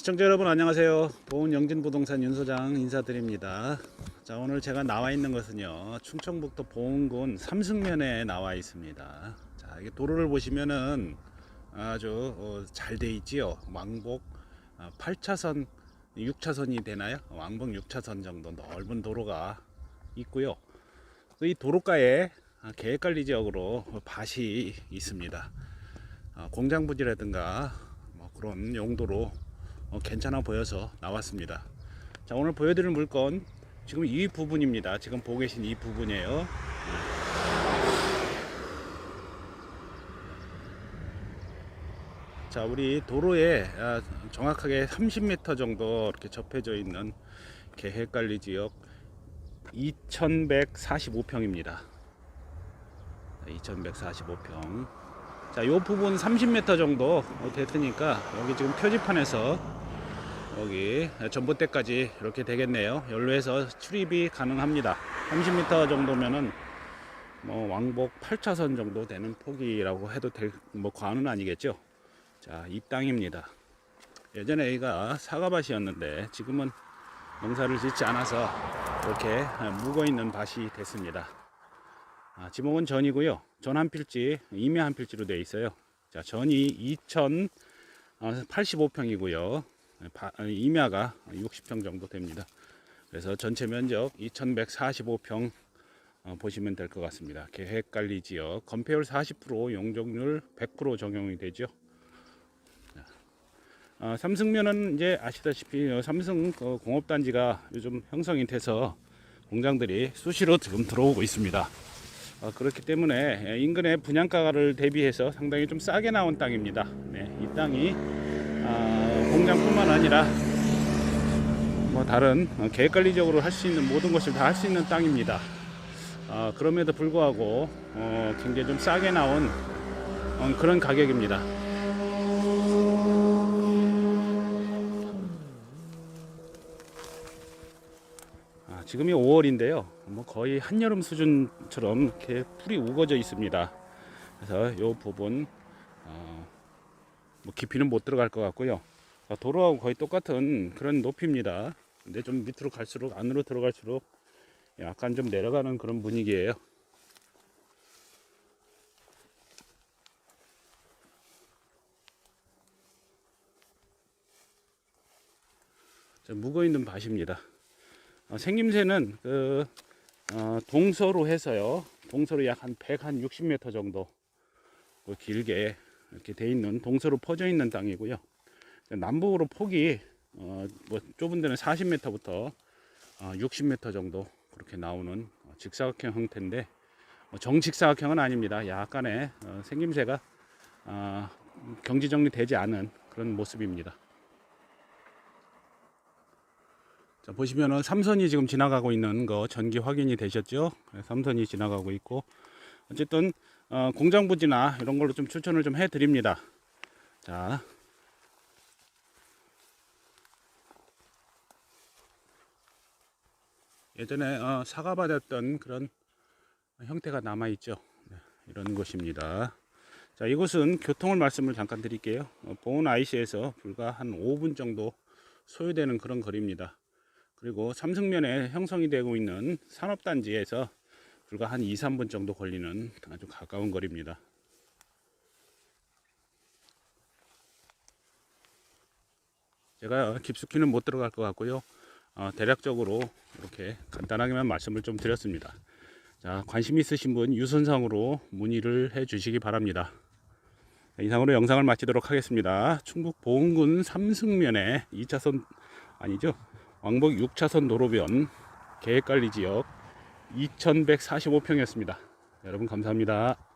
시청자 여러분 안녕하세요. 보은 영진부동산 윤소장 인사드립니다. 자 오늘 제가 나와 있는 것은요 충청북도 보은군 삼승면에 나와 있습니다. 자 이게 도로를 보시면은 아주 어, 잘돼 있지요. 왕복 아, 8차선 6차선이 되나요? 왕복 6차선 정도 넓은 도로가 있고요. 그이 도로가에 아, 계획관리 지역으로 밭이 있습니다. 아, 공장 부지라든가 뭐 그런 용도로 어, 괜찮아 보여서 나왔습니다. 자 오늘 보여드릴 물건 지금 이 부분입니다. 지금 보고 계신 이 부분이에요. 자 우리 도로에 아, 정확하게 30m 정도 이렇게 접해져 있는 계획관리 지역 2145평입니다. 2145평. 자, 요 부분 30m 정도 됐으니까 여기 지금 표지판에서 여기 전봇대까지 이렇게 되겠네요. 연로해서 출입이 가능합니다. 30m 정도면은 뭐 왕복 8차선 정도 되는 폭이라고 해도 될 뭐 과언은 아니겠죠. 자, 이 땅입니다. 예전에 여기가 사과밭이었는데 지금은 농사를 짓지 않아서 이렇게 묵어 있는 밭이 됐습니다. 아, 지목은 전이고요. 전 한 필지, 임야 한 필지로 되어 있어요. 자, 전이 2085평이고요. 임야가 60평 정도 됩니다. 그래서 전체 면적 2145평 어, 보시면 될 것 같습니다. 계획 관리 지역 건폐율 40% 용적률 100% 적용이 되죠. 자, 어, 삼성면은 이제 아시다시피 어, 삼성 그 공업단지가 요즘 형성이 돼서 공장들이 수시로 지금 들어오고 있습니다. 어, 그렇기 때문에 인근의 분양가를 대비해서 상당히 좀 싸게 나온 땅입니다. 네, 이 땅이 아, 공장뿐만 아니라 뭐 다른 어, 계획관리적으로 할 수 있는 모든 것을 다 할 수 있는 땅입니다. 아, 그럼에도 불구하고 어, 굉장히 좀 싸게 나온 어, 그런 가격입니다. 아, 지금이 5월인데요. 뭐 거의 한여름 수준처럼 이렇게 풀이 우거져 있습니다. 그래서 이 부분 어, 뭐 깊이는 못 들어갈 것 같고요. 어, 도로하고 거의 똑같은 그런 높이입니다. 근데 좀 밑으로 갈수록 안으로 들어갈수록 약간 좀 내려가는 그런 분위기예요. 자, 묵어 있는 밭입니다. 어, 생김새는 그 어, 동서로 해서요. 동서로 약 한 160m 정도 그 길게 이렇게 돼 있는 동서로 퍼져 있는 땅이고요. 남북으로 폭이 어, 뭐 좁은 데는 40m부터 어, 60m 정도 그렇게 나오는 어, 직사각형 형태인데 어, 정직사각형은 아닙니다. 약간의 어, 생김새가 어, 경지 정리되지 않은 그런 모습입니다. 자, 보시면은 삼선이 지금 지나가고 있는 거 전기 확인이 되셨죠? 네, 삼선이 지나가고 있고 어쨌든 어, 공장 부지나 이런 걸로 좀 추천을 좀 해드립니다. 자, 예전에 어, 사과받았던 그런 형태가 남아 있죠. 네, 이런 곳입니다. 자, 이곳은 교통을 말씀을 잠깐 드릴게요. 어, 보은 IC에서 불과 한 5분 정도 소요되는 그런 거리입니다. 그리고 삼성면에 형성이 되고 있는 산업단지에서 불과 한 2, 3분 정도 걸리는 아주 가까운 거리입니다. 제가 깊숙이는 못 들어갈 것 같고요. 어, 대략적으로 이렇게 간단하게만 말씀을 좀 드렸습니다. 자, 관심 있으신 분 유선상으로 문의를 해 주시기 바랍니다. 이상으로 영상을 마치도록 하겠습니다. 충북 보은군 삼승면에 2차선 아니죠? 왕복 6차선 도로변 계획관리 지역 2145평이었습니다. 여러분 감사합니다.